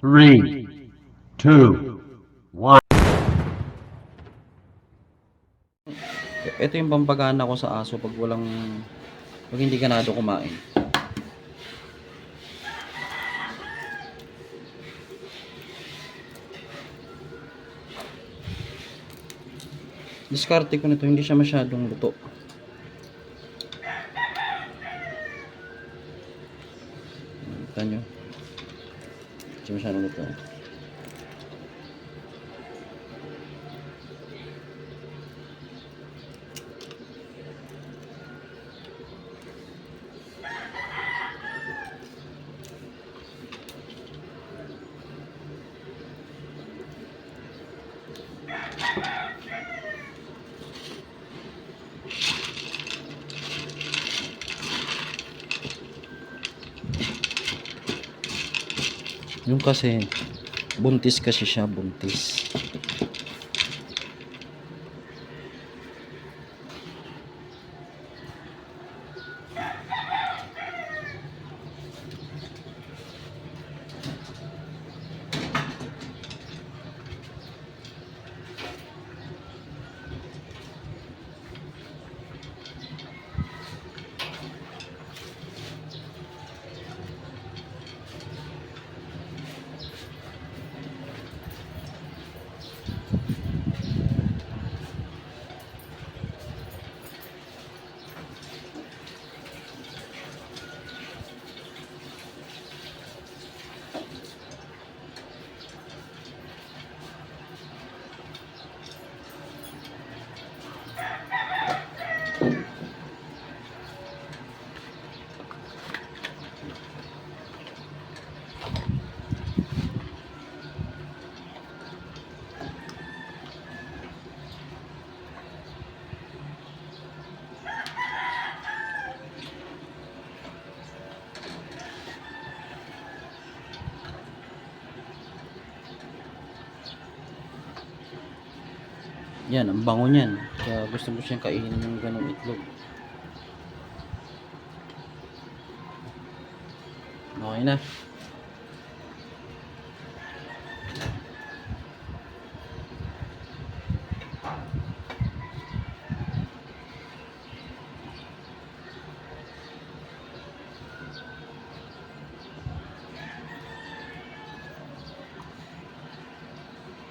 three, two, one. Ito yung pampagana ko sa aso pag walang pag hindi ganado kumain. Diskarte ko nito, hindi siya masyadong luto. Kita nyo? Hindi siya masyadong luto. Yung kasi, buntis kasi siya, buntis. Yan, ang bango niyan. Kaya gusto mo siyang kainin ng ganong itlog. Okay na.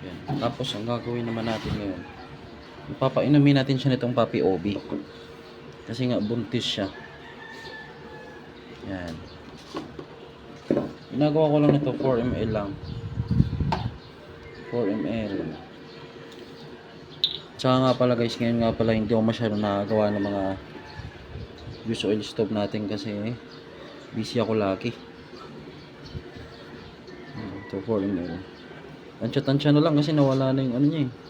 Yan. Tapos ang gagawin naman natin ngayon, ipapainumin natin siya nitong Papi Obi. Kasi nga buntis siya. Yan. Ginagawa ko lang nito 4 ml lang. 4 ml. Tsaka nga pala guys, ngayon nga pala hindi ako masyado nakagawa ng mga use oil stove natin kasi busy ako lagi. Hmm, Ito 4 ml. Tansya-tansya na lang kasi nawala na yung ano niya eh.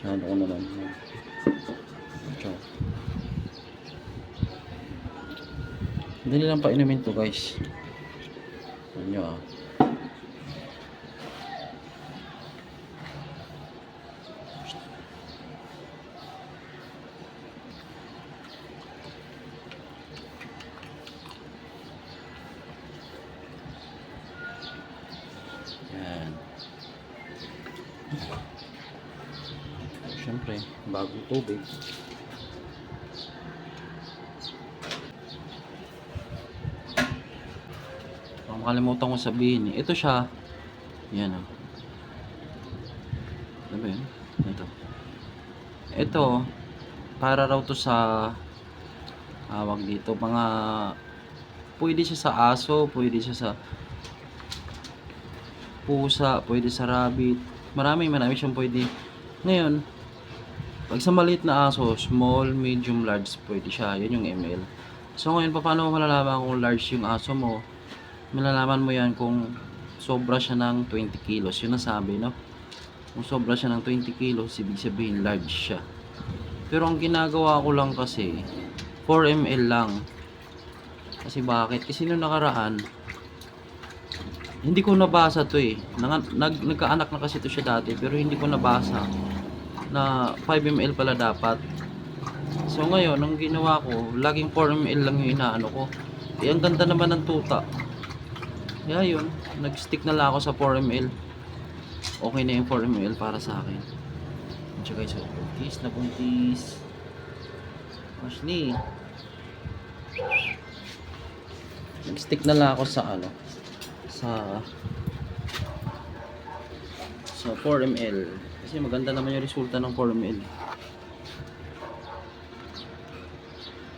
Masyado ko na lang. Tansya. Dali lang pa inumin to guys. Ano nyo ah. Yan. Siyempre, bagong tubig. Baka makalimutan ko sabihin eh. Ito siya. Yan o. Ano ba yun? Ito. Ito, para raw to sa awag dito, mga pwede siya sa aso, pwede siya sa pusa, pwede sa rabbit. Marami, marami siyang pwede. Ngayon, pag sa maliit na aso, small, medium, large, pwede siya. Yun yung ml. So ngayon, paano mo malalaman kung large yung aso mo? Malalaman mo yan kung sobra siya ng 20 kilos. Yun ang sabi, no? Kung sobra siya ng 20 kilos, ibig sabihin large siya. Pero ang ginagawa ko lang kasi, 4 ml lang. Kasi bakit? Kasi nung nakaraan, hindi ko nabasa to eh. Nag, nag, nagkaanak na kasi to siya dati, pero hindi ko nabasa na 5 ml pala dapat. So ngayon, ang ginawa ko, laging 4 ml lang yung inaano ko. Eh, ang ganda naman ng tuta. Kaya yun, nag-stick na lang ako sa 4ml. Okay na yung 4ml para sa akin. Diyan guys, oh, buntis na buntis. Ashley. Nag-stick na lang ako sa ano, sa sa 4ml. Kasi maganda naman yung resulta ng 4ml.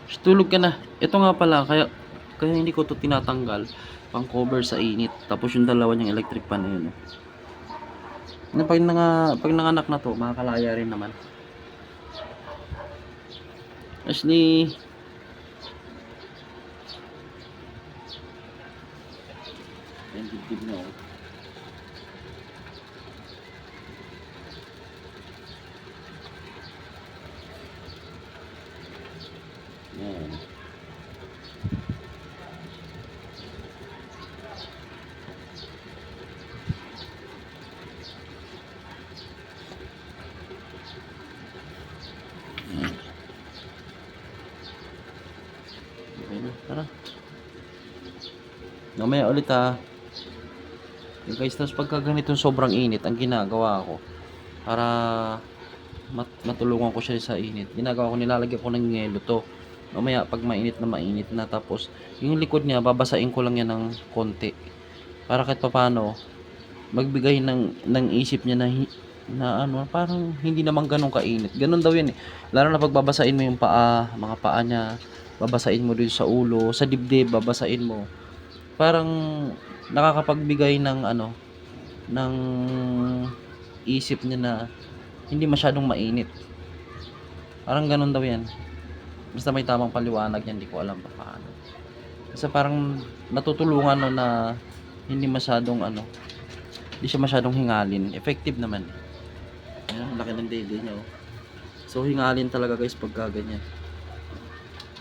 Shh, Tulog ka na. Ito nga pala, kaya kaya hindi ko to tinatanggal pang cover sa init. Tapos yung dalawa niyang electric pan na yun. oh. Ano, pag, nanga, pag nanganak na to, makakalaya rin naman. Ashley. Yan, dibdib na oh. Yan. Yan. Okay na, tara. Mamaya ulit ha. Yung guys, tapos pagka ganitong sobrang init, ang ginagawa ko, para mat matulungan ko siya sa init, ginagawa ko, nilalagyan ko ng yelo to. Mamaya, pag mainit na mainit na, tapos, yung likod niya, babasain ko lang yan ng konti. Para kahit papano, magbigay ng, ng isip niya na, na ano, parang hindi naman ganun kainit. Ganun daw yan eh. Lalo na pag babasain mo yung paa, mga paa niya, babasain mo din sa ulo, sa dibdib, babasain mo. Parang nakakapagbigay ng ano, ng isip niya na hindi masyadong mainit. Parang ganun daw yan. Basta may tamang paliwanag yan, hindi ko alam pa paano. Kasi parang natutulungan no na hindi masyadong ano, hindi siya masyadong hingalin. Effective naman. Ayan, laki ng dede niya. Oh. So, hingalin talaga guys pagka ganyan.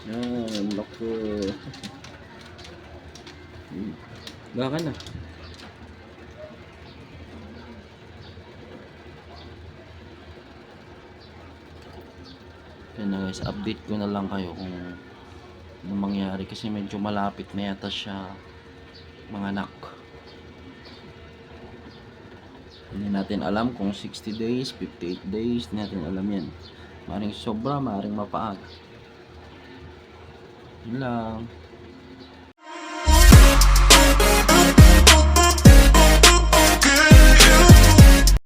Yan. Hmm. Baka na. Yan na guys, update ko na lang kayo kung ano mangyari kasi medyo malapit na yata siya mga anak. Hindi natin alam kung 60 days, 58 days, hindi natin alam yan. Maring sobra, maring mapaaga. Yun lang.